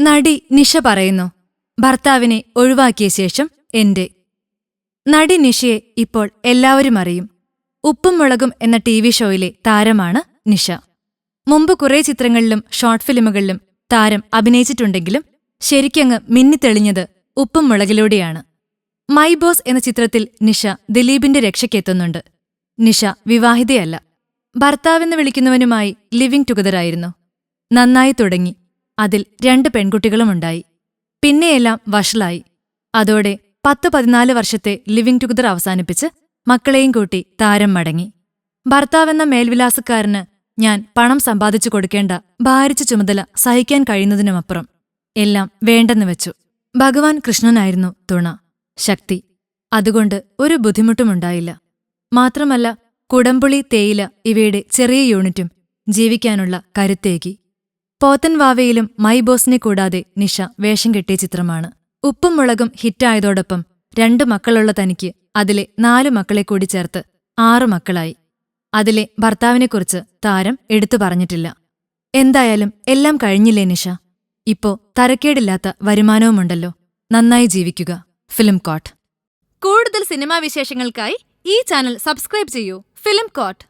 നടി നിഷ പറയുന്നു. ഭർത്താവിനെ ഒഴിവാക്കിയ ശേഷം എന്റെ നടി നിഷയെ ഇപ്പോൾ എല്ലാവരും അറിയും. ഉപ്പും മുളകും എന്ന ടി വി ഷോയിലെ താരമാണ് നിഷ. മുമ്പ് കുറേ ചിത്രങ്ങളിലും ഷോർട്ട് ഫിലിമുകളിലും താരം അഭിനയിച്ചിട്ടുണ്ടെങ്കിലും ശരിക്കങ്ങ് മിന്നിത്തെളിഞ്ഞത് ഉപ്പും മുളകിലൂടെയാണ്. മൈ ബോസ് എന്ന ചിത്രത്തിൽ നിഷ ദിലീപിന്റെ രക്ഷയ്ക്കെത്തുന്നുണ്ട്. നിഷ വിവാഹിതയല്ല. ഭർത്താവെന്ന് വിളിക്കുന്നവനുമായി ലിവിംഗ് ടുഗദറായിരുന്നു. നന്നായി തുടങ്ങി. അതിൽ രണ്ട് പെൺകുട്ടികളുമുണ്ടായി. പിന്നെയെല്ലാം വഷളായി. അതോടെ പത്ത് പതിനാല് വർഷത്തെ ലിവിംഗ് ടുഗദർ അവസാനിപ്പിച്ച് മക്കളെയും കൂട്ടി താരം മടങ്ങി. ഭർത്താവെന്ന മേൽവിലാസക്കാരന് ഞാൻ പണം സമ്പാദിച്ചു കൊടുക്കേണ്ട ഭാരിച്ച ചുമതല സഹിക്കാൻ കഴിയുന്നതിനുമപ്പുറം എല്ലാം വേണ്ടെന്ന് വെച്ചു. ഭഗവാൻ കൃഷ്ണനായിരുന്നു തുണ ശക്തി. അതുകൊണ്ട് ഒരു ബുദ്ധിമുട്ടുമുണ്ടായില്ല. മാത്രമല്ല കുടംപുളി തേയില ഇവയുടെ ചെറിയ യൂണിറ്റും ജീവിക്കാനുള്ള കരുത്തേകി. പോത്തൻവാവയിലും മൈ ബോസിനെ കൂടാതെ നിഷ വേഷം കെട്ടിയ ചിത്രമാണ്. ഉപ്പും മുളകും ഹിറ്റായതോടൊപ്പം രണ്ടു മക്കളുള്ള തനിക്ക് അതിലെ നാലു മക്കളെ കൂടി ചേർത്ത് ആറു മക്കളായി. അതിലെ ഭർത്താവിനെക്കുറിച്ച് താരം എടുത്തു പറഞ്ഞിട്ടില്ല. എന്തായാലും എല്ലാം കഴിഞ്ഞില്ലേ നിഷ? ഇപ്പോ തരക്കേടില്ലാത്ത വരുമാനവുമുണ്ടല്ലോ. നന്നായി ജീവിക്കുക. Film court. കൂടുതൽ സിനിമാ വിശേഷങ്ങൾക്കായി ഈ ചാനൽ സബ്സ്ക്രൈബ് ചെയ്യൂ. Film coat